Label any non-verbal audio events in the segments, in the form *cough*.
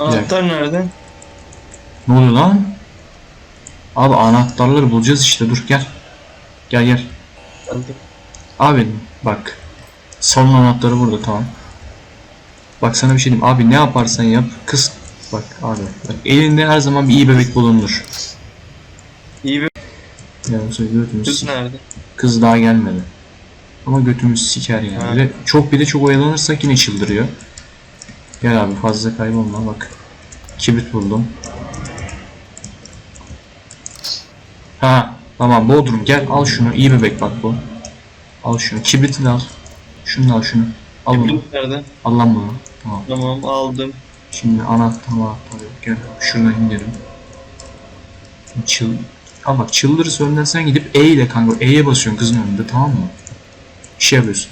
Anahtar nerede? Ne oluyor lan? Abi anahtarları bulacağız işte dur gel. Gel gel. Geldim. Abi bak. Salon anahtarı burada tamam. Bak sana bir şey diyeyim. Abi ne yaparsan yap. Kız bak abi. Bak, elinde her zaman bir iyi bebek bulunur. İyi bir Ya götümüz, kız nerede? kız daha gelmedi. Ama götümüz siker yani. Ve çok bir de çok oyalanırsak yine çıldırıyor. Gel abi fazla kaybolma bak. Kibrit buldum. Ha tamam Bodrum gel al şunu iyi bebek bak bu. Al şunu kibriti de al. Şunu al şunu. Al bunu. Kibrit nerede? Al lan bunu. Tamam. Tamam aldım. Şimdi anahtar anahtar yok. Gel şuradan indirim. Çıl... Ama bak çıldırırsa önden sen gidip E ile kanka E'ye basıyorsun kızın önünde tamam mı? Bir şey yapıyorsun.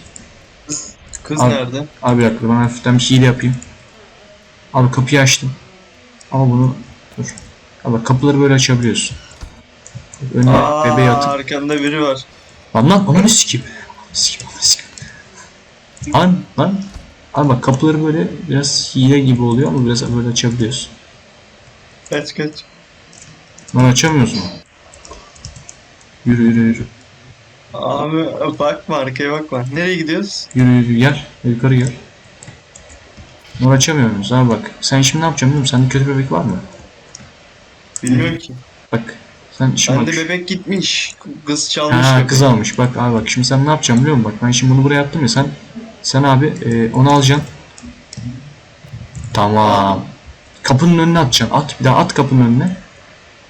Kız Al. nerede? Abi bir dakika ben hafiften bir hile yapayım. Abi kapıyı açtım. Ama bunu dur. Abi kapıları böyle açabiliyorsun. Önüne Aa, bebeği atıp. arkanda biri var. Lan lan ananı sikeyim. Ananı sikeyim ananı sikeyim. Lan lan. Abi bak kapıları böyle biraz hile gibi oluyor ama biraz böyle açabiliyorsun. Kaç kaç. Lan açamıyorsun. Yürü yürü yürü. Abi bakma arkaya bakma. Nereye gidiyoruz? Yürü yürü gel. Yukarı gel. Bunu açamıyor muyuz? Abi bak sen şimdi ne yapacaksın biliyor musun? Sende kötü bebek var mı? Bilmiyorum ki. Bak sen şimdi Bende bak. bebek gitmiş. Kız çalmış. Ha kız almış. Bak abi bak şimdi sen ne yapacaksın biliyor musun? Bak ben şimdi bunu buraya attım ya sen sen abi e, onu alacaksın. Tamam. Kapının önüne atacaksın. At bir daha at kapının önüne.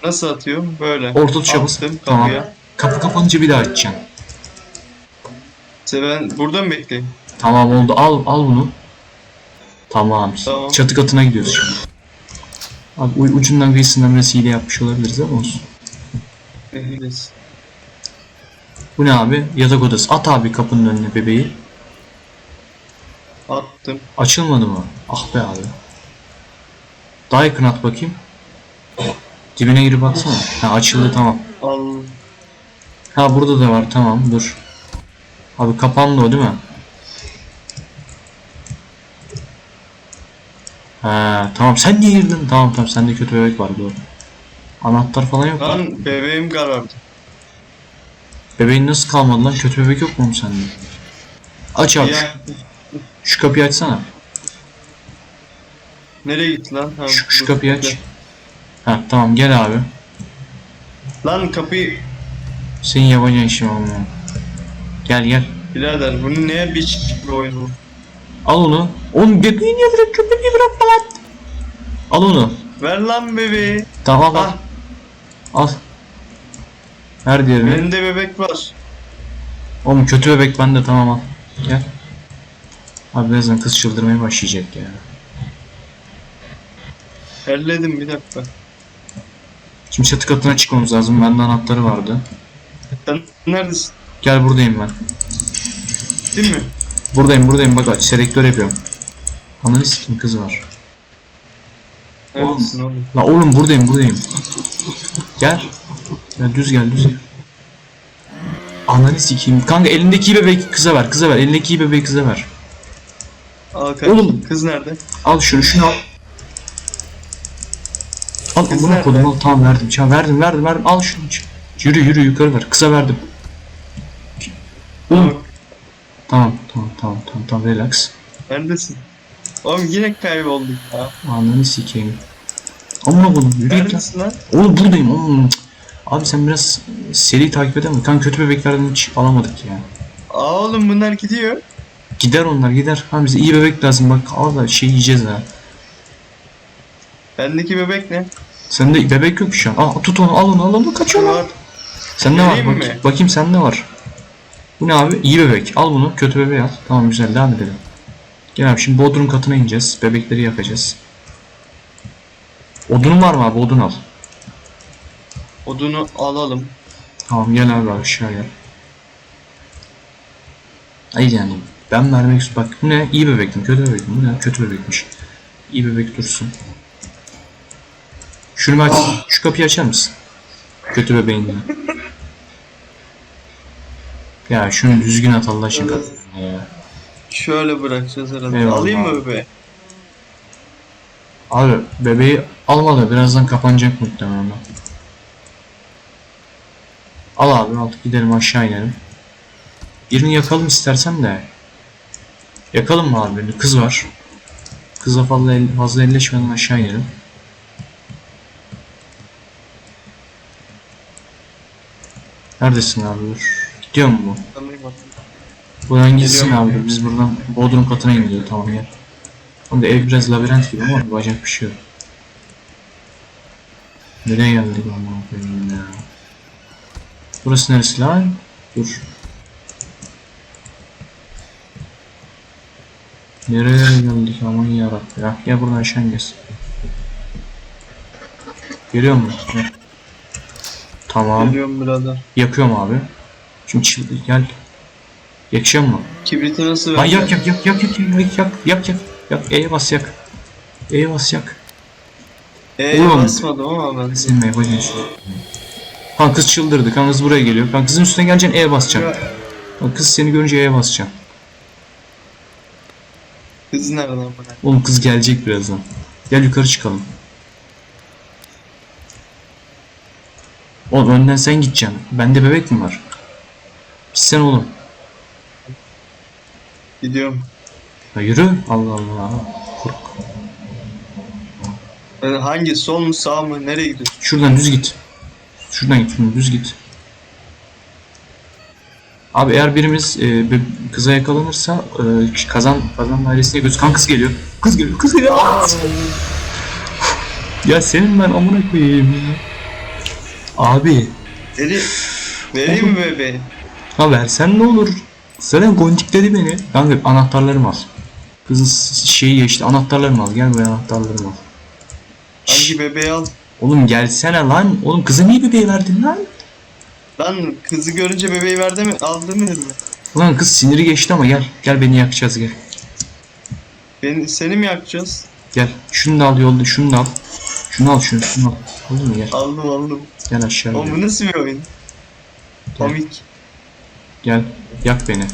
Nasıl atıyorum? Böyle. Orta tuşa bas. Attım Tamam. kapıya. Kapı kapanınca bir daha açacaksın. İşte ben burada mı bekleyeyim? Tamam oldu. Al al bunu. Tamam. Tamam. Çatı katına gidiyoruz şimdi. Abi u- ucundan kıyısından biraz hile yapmış olabiliriz ama olsun. Öyleyiz. Bu ne abi? Yatak odası. At abi kapının önüne bebeği. Attım. Açılmadı mı? Ah be abi. Daha yakın at bakayım. Dibine girip baksana. Ha açıldı tamam. Al. Ha burada da var tamam dur. Abi kapandı o değil mi? Ha tamam sen niye girdin? Tamam tamam sende kötü bebek var doğru. Anahtar falan yok mu? Lan bebeğim karardı. Bebeğin nasıl kalmadı lan? Kötü bebek yok mu sende? Aç abi. Ya. Şu kapıyı açsana. Nereye gitti lan? Ha, Şu, şu kapıyı aç. Ha tamam gel abi. Lan kapıyı Senin yabancı işin olmuyor. Gel gel. birader bunu neye biç bir oyun bu? Al onu. Oğlum bebeği niye bırak? Köpeği bırak lan. Al onu. Ver lan bebeği. Tamam al. Ah Al. Ver diğerini. benim de bebek var. Oğlum kötü bebek bende tamam al. Gel. Abi birazdan kız çıldırmaya başlayacak ya. Elledim bir dakika. Şimdi çatı katına çıkmamız lazım. Bende anahtarı vardı. Sen neredesin? Gel buradayım ben. Değil mi? Buradayım buradayım bak aç selektör yapıyorum. Ananı sikim kız var. Neredesin oğlum? La oğlum buradayım buradayım. Gel. Ya düz gel düz gel. Ananı sikeyim. Kanka elindeki bebeği kıza ver kıza ver. Elindeki bebeği kıza ver. Al kaç. Oğlum. Kız nerede? Al şunu şunu al. Al Kız amına nerede? kodum al tamam verdim. Ya verdim verdim verdim al şunu. Yürü yürü yukarı ver. Kıza verdim. Oğlum. Tamam tamam tamam tamam tamam relax. Neredesin? Oğlum yine kaybolduk ya. Ananı sikeyim. Amına kodum yürü git lan. Neredesin lan? Oğlum buradayım oğlum. Abi sen biraz seri takip eder misin? Kanka kötü bebeklerden hiç alamadık ya. Aa oğlum bunlar gidiyor. Gider onlar gider. Ha bize iyi bebek lazım bak. Al da şey yiyeceğiz ha. Bendeki bebek ne? Sende bebek yok şu an. Al tut onu al onu al onu kaçıyor lan. Var. Sende var Vereyim bak. mi? Bakayım sende var. Bu ne abi? İyi bebek. Al bunu kötü bebeği al. Tamam güzel devam edelim. Gel abi şimdi bodrum katına ineceğiz. Bebekleri yakacağız. Odunun var mı abi? Odun al. Odunu alalım. Tamam gel abi aşağı gel. Ay yani ben istiyorum. Bak bu ne? İyi bebektim, kötü bebektim. Bu ne? Kötü bebekmiş. İyi bebek dursun. Şunu aç. Şu kapıyı açar mısın? Kötü bebeğinle. ya şunu düzgün at Allah aşkına ya. Şöyle bırakacağız herhalde. Eyvallah Alayım mı bebeği? Abi bebeği alma da birazdan kapanacak muhtemelen. Al abi al gidelim aşağı inelim. Birini yakalım istersen de. Yakalım mı abi? birini? Kız var. Kızla fazla, el- fazla elleşmeden aşağı inelim. Neredesin abi dur. Gidiyor mu bu? Buradan gitsin abi. Biz buradan Bodrum katına gidiyor tamam gel. Onda ev biraz labirent gibi ama bacak bir şey yok. Nereye geldik aman koyayım ya. Burası neresi lan? Dur. Nereye geldik aman yarabbim ya. Gel buradan aşağı ineceğiz. Görüyor musun? Tamam. Geliyorum birader. Yakıyorum abi. Şimdi çiv- gel. Yakışıyor mu? Kibriti nasıl Lan yak yak yak yak yak yak yak yak yak yak E'ye bas yak. E'ye bas yak. Eee Oğlum. basmadım ama ben. Senin yapacağın şey. Kan kız çıldırdı. Kan kız buraya geliyor. Kan kızın üstüne geleceksin E'ye basacaksın. Kan kız seni görünce E'ye basacaksın. Kız nereden bana? Oğlum kız gelecek birazdan. Gel yukarı çıkalım. Oğlum önden sen gideceksin. Bende bebek mi var? Gitsen oğlum. Gidiyorum. Ya yürü. Allah Allah. Kork. Ben hangi sol mu sağ mı nereye gidiyorsun? Şuradan düz git. Şuradan git, şuradan düz git. Abi eğer birimiz e, bir kıza yakalanırsa e, kazan kazan dairesine göz kan kız geliyor. Kız geliyor, kız geliyor. Ya senin ben amına koyayım ya. Abi, Veri, vereyim mi bebeği? Ha versen ne olur? Zaten gondikledi beni. Kanka anahtarlarımı al. Kızın şeyi geçti. Anahtarlarımı al. Gel buraya anahtarlarımı al. Hangi bebeği al? Oğlum gelsene lan. Oğlum kıza niye bebeği verdin lan? Lan kızı görünce bebeği verdi mi? Aldı mı? Ulan kız siniri geçti ama gel. Gel beni yakacağız gel. Beni, seni mi yakacağız? Gel. Şunu da al yolda. Şunu da al. Şunu al şunu. Şunu al. Aldın mı gel. Aldım aldım. Gel aşağı Oğlum gel. bu nasıl bir oyun? Komik. Gel. Yak beni.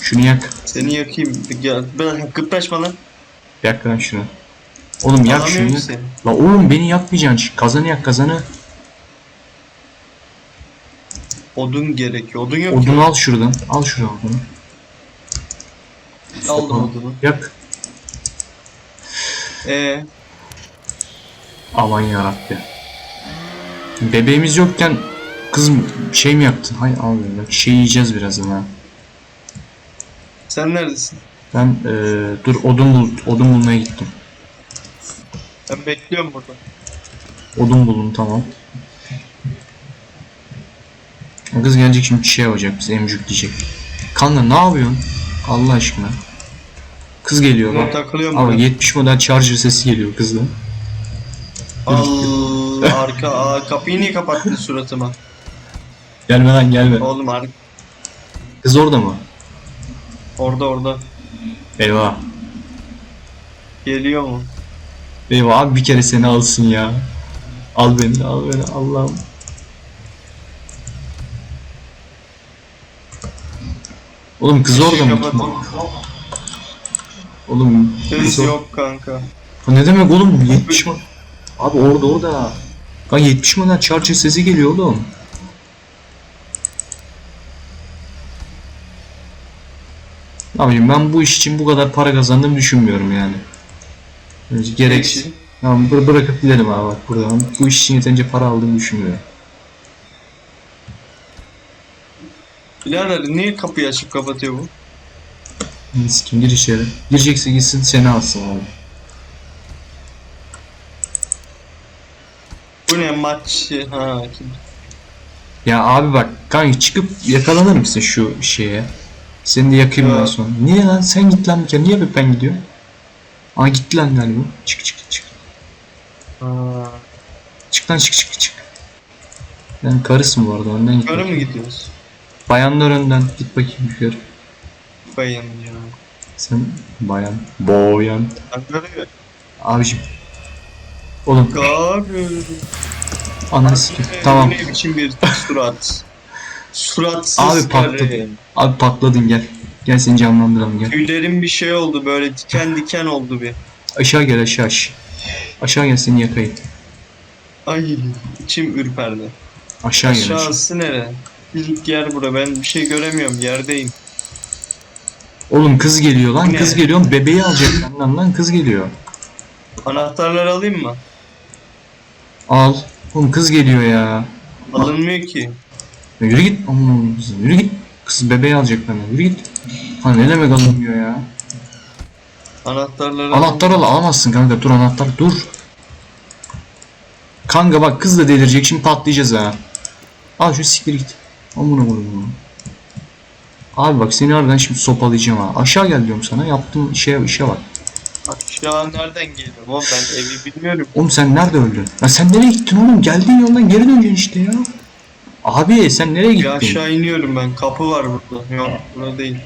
Şunu yak. Seni yakayım. Gel. Bırak kıpraşma lan. Yak lan şunu. Oğlum yak şunu yak. seni. La oğlum beni yakmayacaksın. Kazanı yak kazanı. Odun gerekiyor. Odun yok Odunu ki. al şuradan. Al şuradan odunu. Aldım odunu. Yak. Ee, Aman yarabbi. Bebeğimiz yokken kız şey mi yaktın? Hay abi bak şey yiyeceğiz birazdan ha. sen neredesin? Ben eee, dur odun bul odun bulmaya gittim. Ben bekliyorum burada. Odun buldum tamam. Kız gelecek şimdi şey yapacak bize emcükleyecek. Kanka ne yapıyorsun? Allah aşkına. Kız geliyor bak. takılıyorum Ama burada. 70 model charger sesi geliyor kızdan. Allah arka kapıyı niye kapattın suratıma? Gelme lan gelme. Oğlum ar Kız orada mı? orada orada. Eyvah. Geliyor mu? Eyvah abi bir kere seni alsın ya. Al beni al beni Allah'ım. Oğlum kız orada mı? Kapatın. Oğlum Kız kız or- yok kanka. Ha ne demek oğlum 70 mi? Abi orada orada. Lan 70 model charger sesi geliyor oğlum. Abicim ben bu iş için bu kadar para kazandığımı düşünmüyorum yani. Gereksiz. Ekşi. Tamam bır bırakıp gidelim abi bak buradan. Bu iş için yeterince para aldığımı düşünmüyorum. Birader niye kapıyı açıp kapatıyor bu? Neyse kim gir içeri. Girecekse gitsin seni alsın abi. Bu ne maç? Ha kim? Ya abi bak kanka çıkıp yakalanır mısın şu şeye? Seni de yakayım ben sonra. Niye lan sen git lan bir kere. Niye ben gidiyorum? Aa gitti lan galiba. Çık çık çık. Ha. Çık lan çık çık çık. Ben karısın bu arada önden git. Yukarı mı gidiyoruz? Bayanlar önden git bakayım yukarı. Bayan ya. Sen bayan. Boyan. Abicim. Oğlum Abi. sikeyim. Tamam. Ne biçim bir surat. Suratsız Abi patladı. karı. Abi patladın gel. Gel seni canlandıralım gel. Tüylerim bir şey oldu böyle diken diken oldu bir. Aşağı gel aşağı aş. Aşağı gel seni yakayım. Ay içim ürperdi. Aşağı gel aşağı. Aşağısı nere? İlk yer bura. Ben bir şey göremiyorum. Yerdeyim. Oğlum kız geliyor lan Ne? kız geliyor. Bebeği alacak benden lan kız geliyor. Anahtarları alayım mı? Al. Oğlum kız geliyor ya. Alınmıyor ki. Yürü git. Aman kızım yürü git. Kız bebeği alacak benden. Yürü git. Ha ne demek alınmıyor ya. Anahtarları Anahtar al alamazsın kanka. Dur anahtar dur. Kanka bak kız da delirecek şimdi patlayacağız ha. Al şu siktir git. Amına koyayım. Abi bak seni harbiden şimdi sopalayacağım ha. Aşağı gel diyorum sana. Yaptığın şeye işe bak. Aşağı nereden geliyorum oğlum ben evi bilmiyorum. Oğlum sen nerede öldün? Ya sen nereye gittin oğlum? Geldiğin yoldan geri döneceksin işte ya. Abi sen nereye gittin? aşağı iniyorum ben. Kapı var burada. Yok burada değil.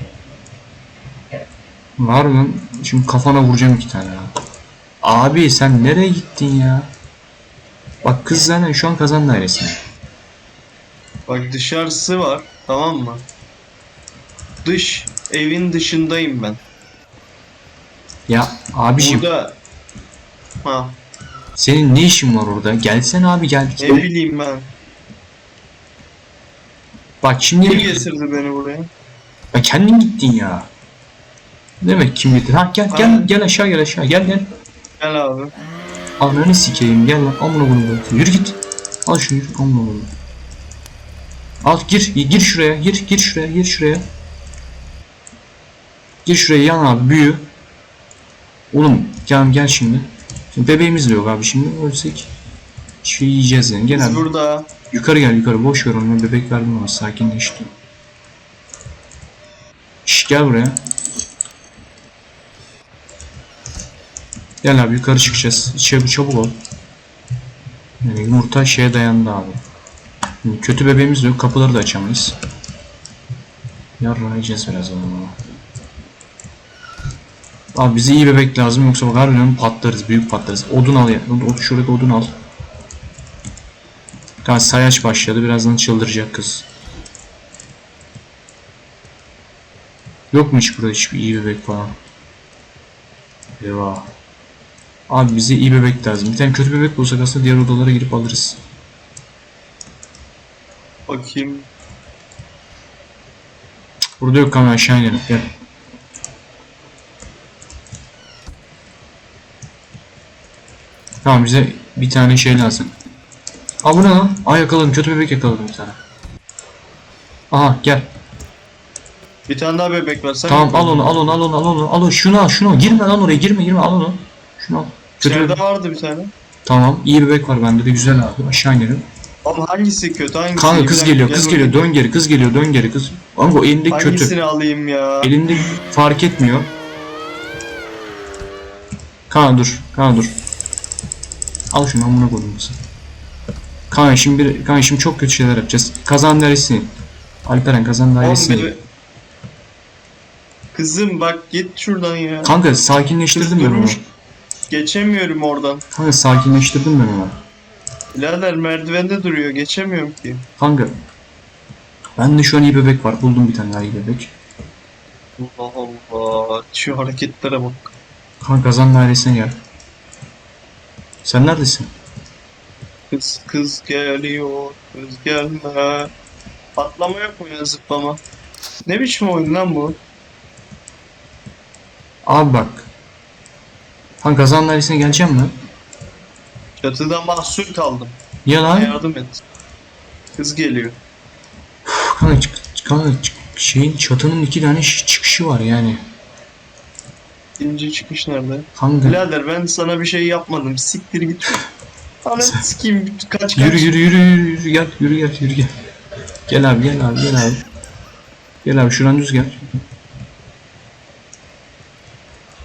Var mı? Şimdi kafana vuracağım iki tane ya. Abi sen nereye gittin ya? Bak kız zaten şu an kazan dairesinde. Bak dışarısı var. Tamam mı? Dış. Evin dışındayım ben. Ya abiciğim Burada. Ha. senin ne işin var orada? Gelsene abi gel. Ne bileyim ben. Bak şimdi Kim getirdi beni buraya? ya kendin gittin ya. Demek kim getir? Ha gel gel Aynen. gel aşağı gel aşağı gel gel. Gel abi. Ananı sikeyim gel lan amına koyayım. Yürü git. Al şunu yürü amına koyayım. Al gir gir şuraya gir gir şuraya gir şuraya. Gir şuraya yan abi büyü. Oğlum gel gel şimdi. Şimdi bebeğimiz de yok abi şimdi ölsek. Şey yiyeceğiz yani gel Biz burada. Yukarı gel yukarı boş ver onu bebek verdim ama sakinleşti. Şş gel buraya. Gel abi yukarı çıkacağız. Çabuk çabuk ol. Yani yumurta şeye dayandı abi. Şimdi kötü bebeğimiz de yok kapıları da açamayız. Yarrayacağız biraz ama. Abi bize iyi bebek lazım yoksa bak harbiden patlarız büyük patlarız. Odun al ya. Şuradaki odun al. Kanka sayaç başladı. Birazdan çıldıracak kız. Yok mu hiç burada hiçbir iyi bebek falan? Eyvah. Abi bize iyi bebek lazım. Bir tane kötü bebek bulsak aslında diğer odalara girip alırız. Bakayım. Burada yok kanka aşağı inelim. Gel. Tamam bize bir tane şey lazım. Aa bu ne lan? Aa yakaladım. Kötü bebek yakaladım bir tane. Aha gel. Bir tane daha bebek var. Sen Tamam al onu al onu al onu al onu al onu şunu al şunu al. girme lan oraya girme girme al onu şunu al kötü İçeride bebek. vardı bir tane. tamam iyi bebek var bende de güzel abi aşağı inelim Ama hangisi kötü hangisi? kanka kız Bir geliyor dakika, kız gel geliyor bakayım. dön geri kız geliyor dön geri kız Kanka o elindeki kötü Hangisini alayım ya? elinde fark etmiyor Kanka dur kanka dur al şunu amına koydum sen Kanka şimdi bir, kanka şimdi çok kötü şeyler yapacağız kazan dairesi Alperen kazan dairesi Kızım bak git şuradan ya. Kanka sakinleştirdim ben onu. Geçemiyorum oradan. Kanka sakinleştirdim ben onu Birader merdivende duruyor. Geçemiyorum ki. Kanka. Ben de şu an iyi bebek var. Buldum bir tane daha iyi bebek. Allah Allah. Şu hareketlere bak. Kanka kazan dairesine gel. Sen neredesin? Kız kız geliyor. Kız gelme. Patlama yok mu ya zıplama? Ne biçim oyun lan bu? Abi bak. Kanka kazan dairesine geleceğim mi? Çatıda mahsur kaldım. Ya Bana lan. yardım et. Kız geliyor. Kanka, çık, kanka çık- şeyin çatının iki tane çıkışı var yani. İkinci çıkış nerede? Kanka. Birader ben sana bir şey yapmadım. Siktir git. Ananı sikeyim. Kaç kaç. Yürü yürü yürü yürü yürü gel yürü gel yürü gel. Gel abi gel abi gel abi. Gel abi şuradan düz gel.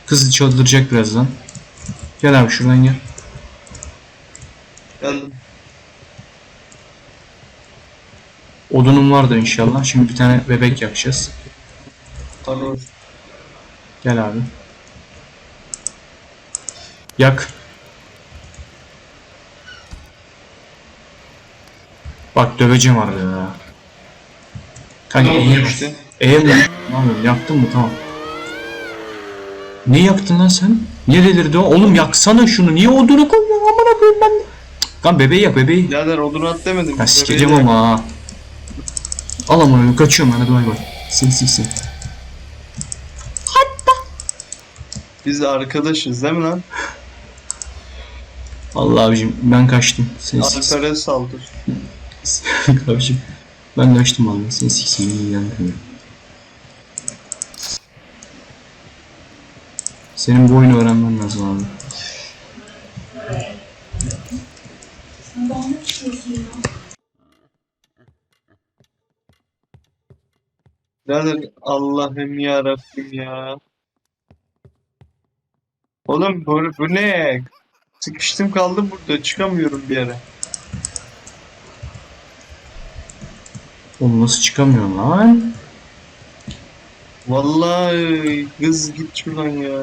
Kız çıldıracak birazdan. Gel abi şuradan gel. Geldim. Odunum vardı inşallah. Şimdi bir tane bebek yakacağız. Pardon. Gel abi. Yak. Bak döveceğim arada ya. Kanka Ne oldu işte? Mi? Ne yapıyorsun? Yaktın mı? Tamam. Ne yaktın lan sen? Niye delirdi o? Oğlum yaksana şunu. Niye odunu koyuyorsun? Amına koyayım ben. Kan bebeği yak bebeği. Birader odun at demedim. Ya sikeceğim ama ha. Al amına kaçıyorum ben hadi bay bay. Seni siksin. Biz de arkadaşız değil mi lan? Allah abicim ben kaçtım. Seni siksin. Alper'e saldır. *laughs* abicim ben kaçtım. Seni siksin. beni ilgilendirmiyor. Senin bu oyunu öğrenmen lazım abi. Birader Allah'ım ya Rabbim ya. Oğlum bu, bu ne? Sıkıştım kaldım burada çıkamıyorum bir yere. Oğlum nasıl çıkamıyorum lan? Vallahi kız git şuradan ya.